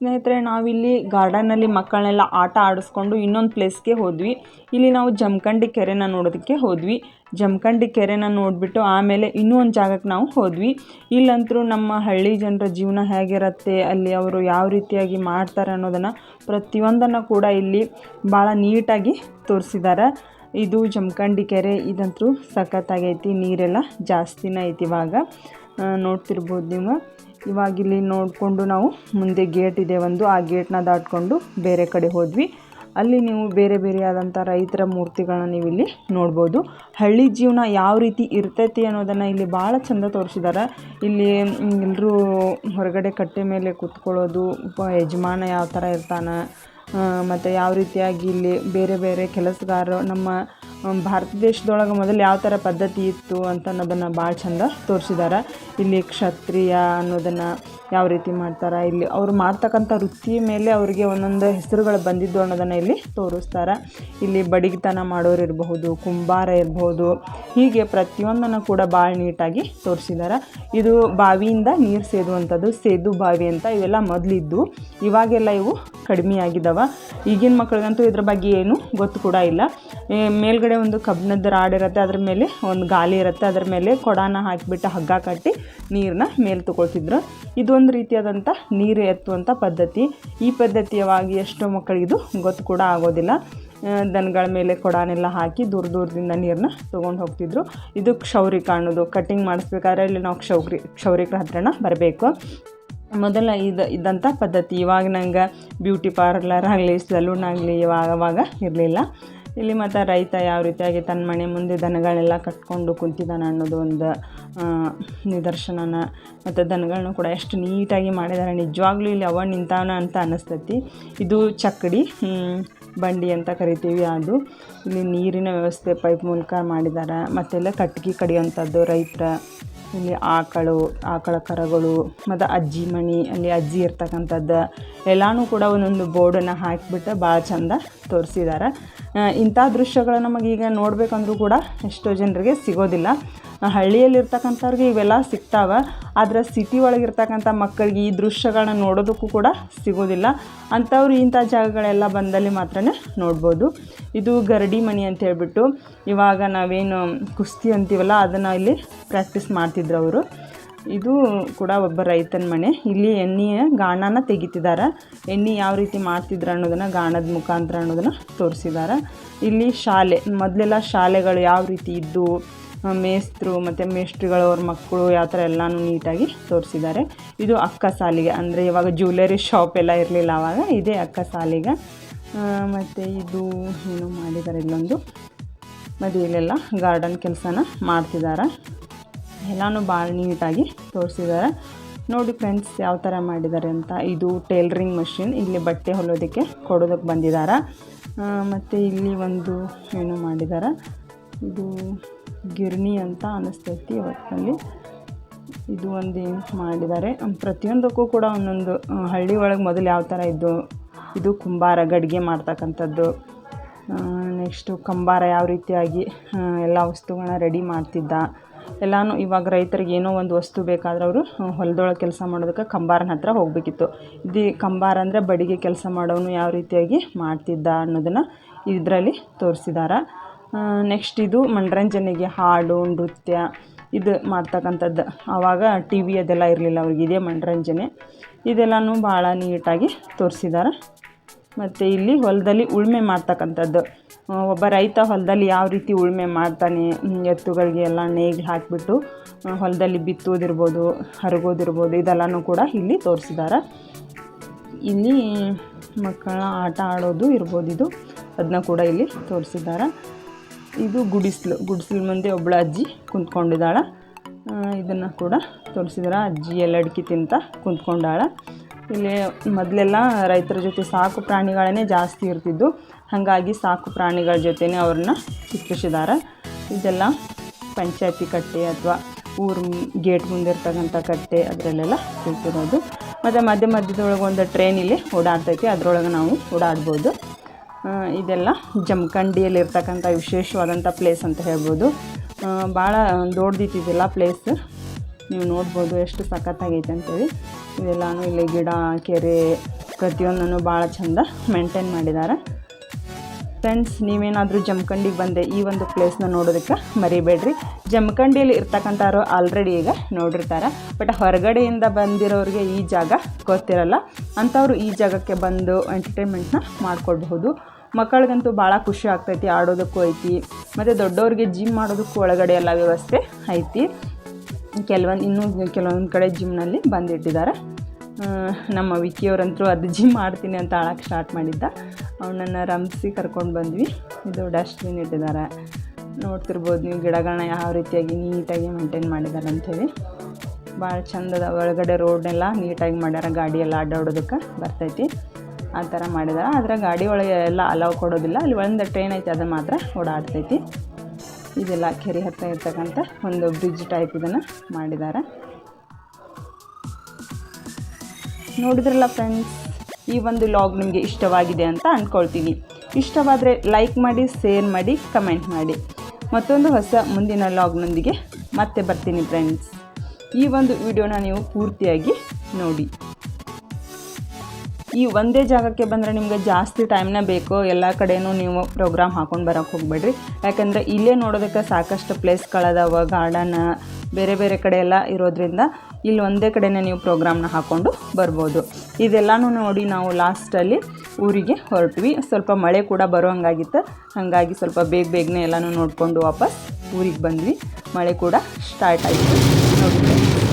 ಸ್ನೇಹಿತರೆ, ನಾವಿಲ್ಲಿ ಗಾರ್ಡನಲ್ಲಿ ಮಕ್ಕಳನ್ನೆಲ್ಲ ಆಟ ಆಡಿಸ್ಕೊಂಡು ಇನ್ನೊಂದು ಪ್ಲೇಸ್ಗೆ ಹೋದ್ವಿ. ಇಲ್ಲಿ ನಾವು ಜಮಖಂಡಿ ಕೆರೆನ ನೋಡೋದಕ್ಕೆ ಹೋದ್ವಿ. ಜಮಖಂಡಿ ಕೆರೆನ ನೋಡಿಬಿಟ್ಟು ಆಮೇಲೆ ಇನ್ನೂ ಒಂದು ಜಾಗಕ್ಕೆ ನಾವು ಹೋದ್ವಿ. ಇಲ್ಲಂತರೂ ನಮ್ಮ ಹಳ್ಳಿ ಜನರ ಜೀವನ ಹೇಗಿರುತ್ತೆ, ಅಲ್ಲಿ ಅವರು ಯಾವ ರೀತಿಯಾಗಿ ಮಾಡ್ತಾರೆ ಅನ್ನೋದನ್ನು ಪ್ರತಿಯೊಂದನ್ನು ಕೂಡ ಇಲ್ಲಿ ಭಾಳ ನೀಟಾಗಿ ತೋರಿಸಿದ್ದಾರೆ. ಇದು ಜಮಖಂಡಿ ಕೆರೆ ಇದಂತರೂ ಸಖತ್ತಾಗೈತಿ, ನೀರೆಲ್ಲ ಜಾಸ್ತಿನೇ ಐತಿ ಇವಾಗ. ನೋಡ್ತಿರ್ಬೋದು ನೀವು. ಇವಾಗ ಇಲ್ಲಿ ನೋಡಿಕೊಂಡು ನಾವು ಮುಂದೆ ಗೇಟ್ ಇದೆ ಒಂದು. ಆ ಗೇಟ್ನ ದಾಟ್ಕೊಂಡು ಬೇರೆ ಕಡೆ ಹೋದ್ವಿ. ಅಲ್ಲಿ ನೀವು ಬೇರೆ ಬೇರೆ ಆದಂಥ ರೈತರ ಮೂರ್ತಿಗಳನ್ನ ನೀವು ಇಲ್ಲಿ ನೋಡ್ಬೋದು. ಹಳ್ಳಿ ಜೀವನ ಯಾವ ರೀತಿ ಇರ್ತೈತಿ ಅನ್ನೋದನ್ನು ಇಲ್ಲಿ ಭಾಳ ಚಂದ ತೋರಿಸಿದ್ದಾರೆ ಇಲ್ಲಿ ಎಲ್ಲರೂ ಹೊರಗಡೆ ಕಟ್ಟೆ ಮೇಲೆ ಕೂತ್ಕೊಳ್ಳೋದು ಯಜಮಾನ ಯಾವ ಥರ ಇರ್ತಾನೆ ಮತ್ತು ಯಾವ ರೀತಿಯಾಗಿ ಇಲ್ಲಿ ಬೇರೆ ಬೇರೆ ಕೆಲಸಗಾರರು ನಮ್ಮ ಭಾರತ ದೇಶದೊಳಗೆ ಮೊದಲು ಯಾವ ಥರ ಪದ್ಧತಿ ಇತ್ತು ಅಂತ ಅನ್ನೋದನ್ನು ಭಾಳ ಚಂದ ತೋರಿಸಿದ್ದಾರೆ ಇಲ್ಲಿ ಕ್ಷತ್ರಿಯ ಅನ್ನೋದನ್ನು ಯಾವ ರೀತಿ ಮಾಡ್ತಾರೆ, ಇಲ್ಲಿ ಅವರು ಮಾಡ್ತಕ್ಕಂಥ ವೃತ್ತಿಯ ಮೇಲೆ ಅವರಿಗೆ ಒಂದೊಂದು ಹೆಸರುಗಳು ಬಂದಿದ್ದು ಅನ್ನೋದನ್ನು ಇಲ್ಲಿ ತೋರಿಸ್ತಾರೆ. ಇಲ್ಲಿ ಬಡಿಗಿತನ ಮಾಡೋರು ಇರಬಹುದು, ಕುಂಬಾರ ಇರಬಹುದು, ಹೀಗೆ ಪ್ರತಿಯೊಂದನ್ನು ಕೂಡ ಭಾಳ ನೀಟಾಗಿ ತೋರಿಸಿದ್ದಾರೆ ಇದು ಬಾವಿಯಿಂದ ನೀರು ಸೇದುವಂಥದ್ದು, ಸೇದು ಬಾವಿ ಅಂತ ಇವೆಲ್ಲ ಮೊದಲಿದ್ದು, ಇವಾಗೆಲ್ಲ ಇವು ಕಡಿಮೆ ಆಗಿದ್ದಾವೆ ಈಗಿನ ಮಕ್ಕಳಿಗಂತೂ ಇದ್ರ ಬಗ್ಗೆ ಏನು ಗೊತ್ತು ಕೂಡ ಇಲ್ಲ. ಮೇಲ್ಗಡೆ ಒಂದು ಕಬ್ಬಿಣದ ರಾಡ್ ಇರುತ್ತೆ, ಅದ್ರ ಮೇಲೆ ಒಂದು ಗಾಲಿ ಇರುತ್ತೆ, ಅದ್ರ ಮೇಲೆ ಕೊಡಾನ ಹಾಕಿಬಿಟ್ಟು ಹಗ್ಗ ಕಟ್ಟಿ ನೀರನ್ನ ಮೇಲೆ ತಗೊಳ್ತಿದ್ರು. ಇದೊಂದು ರೀತಿಯಾದಂಥ ನೀರು ಎತ್ತುವಂಥ ಪದ್ಧತಿ. ಈ ಪದ್ಧತಿಯವಾಗಿ ಎಷ್ಟೋ ಮಕ್ಕಳಿಗಿದು ಗೊತ್ತು ಕೂಡ ಆಗೋದಿಲ್ಲ. ದನಗಳ ಮೇಲೆ ಕೊಡಾನೆಲ್ಲ ಹಾಕಿ ದೂರ ದೂರದಿಂದ ನೀರನ್ನ ತೊಗೊಂಡು ಹೋಗ್ತಿದ್ರು. ಇದು ಕ್ಷೌರಿಕ ಅನ್ನೋದು ಕಟ್ಟಿಂಗ್ ಮಾಡಿಸ್ಬೇಕಾದ್ರೆ ಇಲ್ಲಿ ನಾವು ಕ್ಷೌರಿ ಕ್ಷೌರಿಕರ ಹತ್ರನ ಬರಬೇಕು. ಮೊದಲ ಇದು ಇದ್ದಂಥ ಪದ್ಧತಿ. ಇವಾಗ ನಂಗೆ ಬ್ಯೂಟಿ ಪಾರ್ಲರ್ ಆಗಲಿ, ಸಲೂನ್ ಆಗಲಿ ಇವಾಗ, ಅವಾಗ ಇರಲಿಲ್ಲ. ಇಲ್ಲಿ ಮತ್ತು ರೈತ ಯಾವ ರೀತಿಯಾಗಿ ತನ್ನ ಮನೆ ಮುಂದೆ ದನಗಳೆಲ್ಲ ಕಟ್ಕೊಂಡು ಕುಂತಿದ್ದಾನೆ ಅನ್ನೋದು ಒಂದು ನಿದರ್ಶನನ. ಮತ್ತು ದನಗಳನ್ನ ಕೂಡ ಎಷ್ಟು ನೀಟಾಗಿ ಮಾಡಿದ್ದಾರೆ. ನಿಜವಾಗ್ಲೂ ಇಲ್ಲಿ ಅವ ನಿಂತಾನ ಅಂತ ಅನ್ನಿಸ್ತೈತಿ ಇದು ಚಕ್ಕಡಿ ಬಂಡಿ ಅಂತ ಕರಿತೀವಿ ಅದು. ಇಲ್ಲಿ ನೀರಿನ ವ್ಯವಸ್ಥೆ ಪೈಪ್ ಮೂಲಕ ಮಾಡಿದ್ದಾರೆ. ಮತ್ತೆಲ್ಲ ಕಟ್ಗೆ ಕಡಿಯೋಂಥದ್ದು ರೈತರ. ಇಲ್ಲಿ ಆಕಳು ಆಕಳ ಕರಗಳು ಮತ್ತು ಅಜ್ಜಿ ಮಣಿ, ಅಲ್ಲಿ ಅಜ್ಜಿ ಇರ್ತಕ್ಕಂಥದ್ದು ಎಲ್ಲಾನು ಕೂಡ ಒಂದೊಂದು ಬೋರ್ಡನ್ನು ಹಾಕಿಬಿಟ್ಟು ಭಾಳ ಚಂದ ತೋರಿಸಿದ್ದಾರೆ ಇಂಥ ದೃಶ್ಯಗಳು ನಮಗೀಗ ನೋಡಬೇಕಂದ್ರೂ ಕೂಡ ಎಷ್ಟೋ ಜನರಿಗೆ ಸಿಗೋದಿಲ್ಲ. ಹಳ್ಳಿಯಲ್ಲಿರ್ತಕ್ಕಂಥವ್ರಿಗೆ ಇವೆಲ್ಲ ಸಿಗ್ತಾವೆ, ಆದರೆ ಸಿಟಿ ಒಳಗಿರ್ತಕ್ಕಂಥ ಮಕ್ಕಳಿಗೆ ಈ ದೃಶ್ಯಗಳನ್ನ ನೋಡೋದಕ್ಕೂ ಕೂಡ ಸಿಗೋದಿಲ್ಲ. ಅಂಥವ್ರು ಇಂಥ ಜಾಗಗಳೆಲ್ಲ ಬಂದಲ್ಲಿ ಮಾತ್ರ ನೋಡ್ಬೋದು. ಇದು ಗರಡಿ ಮನೆ ಅಂತ ಹೇಳ್ಬಿಟ್ಟು ಇವಾಗ ನಾವೇನು ಕುಸ್ತಿ ಅಂತೀವಲ್ಲ, ಅದನ್ನು ಇಲ್ಲಿ ಪ್ರಾಕ್ಟೀಸ್ ಮಾಡ್ತಿದ್ರು ಅವರು. ಇದು ಕೂಡ ಒಬ್ಬ ರೈತನ ಮನೆ. ಇಲ್ಲಿ ಎಣ್ಣೆಯ ಗಾಣನ ತೆಗಿತಿದ್ದಾರೆ ಎಣ್ಣೆ ಯಾವ ರೀತಿ ಮಾಡ್ತಿದ್ರು ಅನ್ನೋದನ್ನು, ಗಾಣದ ಮುಖಾಂತರ ಅನ್ನೋದನ್ನು ತೋರಿಸಿದ್ದಾರೆ ಇಲ್ಲಿ ಶಾಲೆ, ಮೊದಲೆಲ್ಲ ಶಾಲೆಗಳು ಯಾವ ರೀತಿ ಇದ್ದು ಮೇಸ್ತ್ರು ಮತ್ತು ಮೇಸ್ಟ್ರುಗಳು ಅವ್ರ ಮಕ್ಕಳು ಯಾವ ಥರ ಎಲ್ಲನೂ ನೀಟಾಗಿ ತೋರಿಸಿದ್ದಾರೆ. ಇದು ಅಕ್ಕ ಸಾಲಿಗೆ, ಅಂದರೆ ಇವಾಗ ಜ್ಯುವೆಲರಿ ಶಾಪ್ ಎಲ್ಲ ಇರಲಿಲ್ಲ ಆವಾಗ ಇದೇ ಅಕ್ಕ ಸಾಲಿಗೆ. ಮತ್ತು ಇದು ಏನು ಮಾಡಿದ್ದಾರೆ ಇಲ್ಲೊಂದು? ಮತ್ತು ಇಲ್ಲೆಲ್ಲ ಗಾರ್ಡನ್ ಕೆಲಸನ ಮಾಡ್ತಿದ್ದಾರೆ. ಎಲ್ಲನೂ ಭಾಳ ನೀಟಾಗಿ ತೋರಿಸಿದ್ದಾರೆ. ನೋಡಿ ಫ್ರೆಂಡ್ಸ್ ಯಾವ ಥರ ಮಾಡಿದ್ದಾರೆ ಅಂತ. ಇದು ಟೇಲ್ರಿಂಗ್ ಮಷಿನ್ ಇಲ್ಲಿ ಬಟ್ಟೆ ಹೊಲೋದಕ್ಕೆ ಕೊಡೋದಕ್ಕೆ ಬಂದಿದ್ದಾರೆ ಮತ್ತು ಇಲ್ಲಿ ಒಂದು ಏನು ಮಾಡಿದ್ದಾರೆ ಇದು ಗಿರಣಿ ಅಂತ ಅನ್ನಿಸ್ತೈತಿ ಒಟ್ಟಿನಲ್ಲಿ ಇದು ಒಂದು ಮಾಡಿದ್ದಾರೆ ಪ್ರತಿಯೊಂದಕ್ಕೂ ಕೂಡ ಒಂದೊಂದು ಹಳ್ಳಿ ಒಳಗೆ ಮೊದಲು ಯಾವ ಥರ ಇದ್ದು, ಇದು ಕುಂಬಾರ ಗಡಿಗೆ ಮಾಡ್ತಕ್ಕಂಥದ್ದು ನೆಕ್ಸ್ಟು ಕಂಬಾರ ಯಾವ ರೀತಿಯಾಗಿ ಎಲ್ಲ ವಸ್ತುಗಳನ್ನ ರೆಡಿ ಮಾಡ್ತಿದ್ದ. ಎಲ್ಲನೂ ಇವಾಗ ರೈತರಿಗೆ ಏನೋ ಒಂದು ವಸ್ತು ಬೇಕಾದ್ರೆ ಅವರು ಹೊಲದೊಳಗೆ ಕೆಲಸ ಮಾಡೋದಕ್ಕೆ ಕಂಬಾರನ ಹತ್ರ ಹೋಗಬೇಕಿತ್ತು. ಇದು ಕಂಬಾರ ಅಂದರೆ ಬಡಿಗೆ ಕೆಲಸ ಮಾಡೋನು ಯಾವ ರೀತಿಯಾಗಿ ಮಾಡ್ತಿದ್ದ ಅನ್ನೋದನ್ನು ಇದರಲ್ಲಿ ತೋರಿಸಿದ್ದಾರೆ ನೆಕ್ಸ್ಟ್ ಇದು ಮನರಂಜನೆಗೆ ಹಾಡು, ನೃತ್ಯ ಇದು ಮಾಡ್ತಕ್ಕಂಥದ್ದು. ಆವಾಗ ಟಿ ವಿ ಅದೆಲ್ಲ ಇರಲಿಲ್ಲ ಅವ್ರಿಗೆ, ಇದೇ ಮನರಂಜನೆ. ಇದೆಲ್ಲನೂ ಭಾಳ ನೀಟಾಗಿ ತೋರಿಸಿದ್ದಾರೆ ಮತ್ತು ಇಲ್ಲಿ ಹೊಲದಲ್ಲಿ ಉಳುಮೆ ಮಾಡ್ತಕ್ಕಂಥದ್ದು. ಒಬ್ಬ ರೈತ ಹೊಲದಲ್ಲಿ ಯಾವ ರೀತಿ ಉಳುಮೆ ಮಾಡ್ತಾನೆ ಎತ್ತುಗಳಿಗೆ ಎಲ್ಲ ನೇಗಿಲು ಹಾಕಿಬಿಟ್ಟು ಹೊಲದಲ್ಲಿ ಬಿತ್ತೋದಿರ್ಬೋದು, ಹರಗೋದಿರ್ಬೋದು, ಇದೆಲ್ಲನೂ ಕೂಡ ಇಲ್ಲಿ ತೋರಿಸಿದ್ದಾರೆ ಇಲ್ಲಿ ಮಕ್ಕಳ ಆಟ ಆಡೋದು ಇರ್ಬೋದು ಇದು. ಅದನ್ನ ಕೂಡ ಇಲ್ಲಿ ತೋರಿಸಿದ್ದಾರೆ ಇದು ಗುಡಿಸ್ಲು ಗುಡಿಸ್ಲು ಮುಂದೆ ಒಬ್ಬಳು ಅಜ್ಜಿ ಕುಂತ್ಕೊಂಡಿದ್ದಾಳೆ. ಇದನ್ನು ಕೂಡ ತೋರಿಸಿದ್ದಾರೆ ಅಜ್ಜಿ ಎಲ್ಲ ಅಡಿಕೆ ತಿಂತ ಕುಂತ್ಕೊಂಡಾಳ. ಇಲ್ಲಿ ಮೊದಲೆಲ್ಲ ರೈತರ ಜೊತೆ ಸಾಕು ಪ್ರಾಣಿಗಳೇ ಜಾಸ್ತಿ ಇರ್ತಿದ್ದು. ಹಾಗಾಗಿ ಸಾಕು ಪ್ರಾಣಿಗಳ ಜೊತೆನೇ ಅವ್ರನ್ನ ಚಿತ್ರಿಸಿದ್ದಾರೆ ಇದೆಲ್ಲ ಪಂಚಾಯತಿ ಕಟ್ಟೆ ಅಥವಾ ಊರು ಗೇಟ್ ಮುಂದೆ ಇರ್ತಕ್ಕಂಥ ಕಟ್ಟೆ ಅದರಲ್ಲೆಲ್ಲ ಕುಂತಿರೋದು. ಮತ್ತು ಮಧ್ಯ ಮಧ್ಯದೊಳಗೆ ಒಂದು ಟ್ರೈನ್ ಇಲ್ಲಿ ಓಡಾಡ್ತೈತಿ. ಅದರೊಳಗೆ ನಾವು ಓಡಾಡ್ಬೋದು. ಇದೆಲ್ಲ ಜಮಖಂಡಿಯಲ್ಲಿರ್ತಕ್ಕಂಥ ವಿಶೇಷವಾದಂಥ ಪ್ಲೇಸ್ ಅಂತ ಹೇಳ್ಬೋದು. ಭಾಳ ದೊಡ್ಡದಿತ್ತಿದೆಲ್ಲ ಪ್ಲೇಸ್ ನೀವು ನೋಡ್ಬೋದು ಎಷ್ಟು ಸಖತ್ತಾಗೈತೆ ಅಂತೇಳಿ. ಇದೆಲ್ಲನೂ ಇಲ್ಲಿ ಗಿಡ, ಕೆರೆ ಪ್ರತಿಯೊಂದನ್ನು ಭಾಳ ಚಂದ ಮೇಂಟೈನ್ ಮಾಡಿದ್ದಾರೆ. ಫ್ರೆಂಡ್ಸ್, ನೀವೇನಾದರೂ ಜಮಖಂಡಿಗೆ ಬಂದೆ ಈ ಒಂದು ಪ್ಲೇಸ್ನ ನೋಡೋದಕ್ಕೆ ಮರಿಬೇಡ್ರಿ. ಜಮಖಂಡಿಯಲ್ಲಿ ಇರ್ತಕ್ಕಂಥವ್ರು ಆಲ್ರೆಡಿ ಈಗ ನೋಡಿರ್ತಾರೆ. ಬಟ್ ಹೊರಗಡೆಯಿಂದ ಬಂದಿರೋರಿಗೆ ಈ ಜಾಗ ಗೊತ್ತಿರಲ್ಲ. ಅಂಥವ್ರು ಈ ಜಾಗಕ್ಕೆ ಬಂದು ಎಂಟರ್ಟೈನ್ಮೆಂಟ್ನ ಮಾಡ್ಕೊಳ್ಬಹುದು. ಮಕ್ಕಳಿಗಂತೂ ಭಾಳ ಖುಷಿ ಆಗ್ತೈತಿ, ಆಡೋದಕ್ಕೂ ಐತಿ. ಮತ್ತು ದೊಡ್ಡವ್ರಿಗೆ ಜಿಮ್ ಮಾಡೋದಕ್ಕೂ ಒಳಗಡೆ ಎಲ್ಲ ವ್ಯವಸ್ಥೆ ಐತಿ. ಕೆಲವೊಂದು ಇನ್ನೂ ಕೆಲವೊಂದು ಕಡೆ ಜಿಮ್ನಲ್ಲಿ ಬಂದಿಟ್ಟಿದ್ದಾರೆ. ನಮ್ಮ ವಿಕಿಯವರಂತರೂ ಅದು ಜಿಮ್ ಮಾಡ್ತೀನಿ ಅಂತ ಆಳಕ್ಕೆ ಸ್ಟಾರ್ಟ್ ಮಾಡಿದ್ದ. ಅವನನ್ನು ರಂಸಿ ಕರ್ಕೊಂಡು ಬಂದ್ವಿ. ಇದು ಡಸ್ಟ್ಬಿನ್ ಇಟ್ಟಿದ್ದಾರೆ ನೋಡ್ತಿರ್ಬೋದು ನೀವು ಗಿಡಗಳನ್ನ ಯಾವ ರೀತಿಯಾಗಿ ನೀಟಾಗಿ ಮೇಂಟೈನ್ ಮಾಡಿದ್ದಾರೆ ಅಂಥೇಳಿ ಭಾಳ ಚಂದದ ಒಳಗಡೆ ರೋಡ್ನೆಲ್ಲ ನೀಟಾಗಿ ಮಾಡ್ಯಾರ. ಗಾಡಿ ಎಲ್ಲ ಅಡ್ಡಾಡೋದಕ್ಕೆ ಬರ್ತೈತಿ. ಆ ಥರ ಮಾಡಿದ್ದಾರೆ ಆದರೆ ಗಾಡಿ ಒಳಗೆ ಎಲ್ಲ ಅಲೌ ಕೊಡೋದಿಲ್ಲ. ಅಲ್ಲಿ ಒಂದು ಟ್ರೈನ್ ಐತೆ, ಅದು ಮಾತ್ರ ಓಡಾಡ್ತೈತಿ. ಇದೆಲ್ಲ ಕೆರೆ ಹತ್ತಿರ ಇರ್ತಕ್ಕಂಥ ಒಂದು ಬ್ರಿಡ್ಜ್ ಟೈಪ್ ಇದನ್ನು ಮಾಡಿದ್ದಾರೆ ನೋಡಿದ್ರಲ್ಲ ಫ್ರೆಂಡ್ಸ್ ಈ ಒಂದು ಲಾಗ್ ನಿಮಗೆ ಇಷ್ಟವಾಗಿದೆ ಅಂತ ಅಂದ್ಕೊಳ್ತೀನಿ ಇಷ್ಟವಾದರೆ ಲೈಕ್ ಮಾಡಿ ಶೇರ್ ಮಾಡಿ ಕಮೆಂಟ್ ಮಾಡಿ. ಮತ್ತೊಂದು ಹೊಸ ಮುಂದಿನ ಲಾಗ್ನೊಂದಿಗೆ ಮತ್ತೆ ಬರ್ತೀನಿ ಫ್ರೆಂಡ್ಸ್ ಈ ಒಂದು ವಿಡಿಯೋನ ನೀವು ಪೂರ್ತಿಯಾಗಿ ನೋಡಿ. ಈ ಒಂದೇ ಜಾಗಕ್ಕೆ ಬಂದರೆ ನಿಮಗೆ ಜಾಸ್ತಿ ಟೈಮ್ನೇ ಬೇಕು, ಎಲ್ಲ ಕಡೆಯೂ ನೀವು ಪ್ರೋಗ್ರಾಮ್ ಹಾಕೊಂಡು ಬರೋಕ್ಕೆ ಹೋಗಬೇಡ್ರಿ. ಯಾಕಂದರೆ ಇಲ್ಲೇ ನೋಡೋದಕ್ಕೆ ಸಾಕಷ್ಟು ಪ್ಲೇಸ್ಗಳದಾವ ಗಾರ್ಡನ್ ಬೇರೆ ಬೇರೆ ಕಡೆ ಎಲ್ಲ ಇರೋದ್ರಿಂದ ಇಲ್ಲಿ ಒಂದೇ ಕಡೆನೇ ನೀವು ಪ್ರೋಗ್ರಾಮ್ನ ಹಾಕ್ಕೊಂಡು ಬರ್ಬೋದು. ಇದೆಲ್ಲನೂ ನೋಡಿ ನಾವು ಲಾಸ್ಟಲ್ಲಿ ಊರಿಗೆ ಹೊರಟ್ವಿ. ಸ್ವಲ್ಪ ಮಳೆ ಕೂಡ ಬರೋ ಹಂಗಾಗಿತ್ತು ಹಾಗಾಗಿ ಸ್ವಲ್ಪ ಬೇಗ ಬೇಗನೆ ಎಲ್ಲನೂ ನೋಡಿಕೊಂಡು ವಾಪಸ್ ಊರಿಗೆ ಬಂದ್ವಿ. ಮಳೆ ಕೂಡ ಸ್ಟಾರ್ಟ್ ಆಯಿತು. ನೋಡಿ